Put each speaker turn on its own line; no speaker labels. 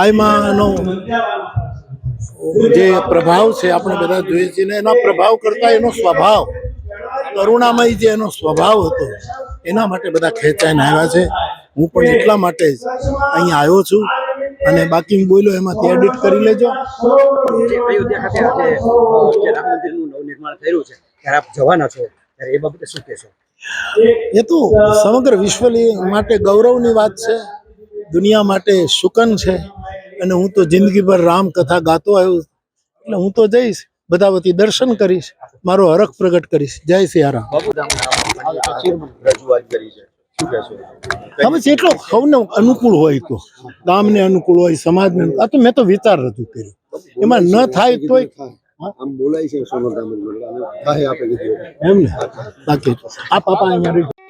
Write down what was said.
આયમાંનો જે પ્રભાવ છે, આપણે બધા જોઈએ છીએ એના પ્રભાવ કરતા એનો સ્વભાવ, કરુણામય જે એનો સ્વભાવ હતો, એના માટે બધા ખેંચાઈને આવ્યા છે. હું પણ એટલા માટે જ અહીંયા આવ્યો છું અને બાકી હું બોલ્યો, એમાંથી એડિટ કરી લેજો.
અયોધ્યા ખાતે આજે રામ મંદિરનું નવનિર્માણ થયેલું છે ત્યારે આપ જવાના છો, ત્યારે એ બાબતે શું કહેશો?
એ તો સમગ્ર વિશ્વની માટે ગૌરવની વાત છે. દુનિયા માટે શુકન છે. અને હું તો જિંદગીભર રામ કથા ગાતો આવ્યો એટલે હું તો જઈશ બધા વતી દર્શન કરીશ મારો હરખ પ્રગટ કરીશ. જય સિયારામ તમે એટલો સૌને અનુકૂળ હોય તો. ગામને અનુકૂળ હોય સમાજને. આ તો મેં તો વિચાર રજૂ કર્યો. એમાં ન થાય તોય
આમ બોલાય છે સોનલ રામન થાય આપે કીધું
એમ ને? બાકી આ પાપા અહીંયા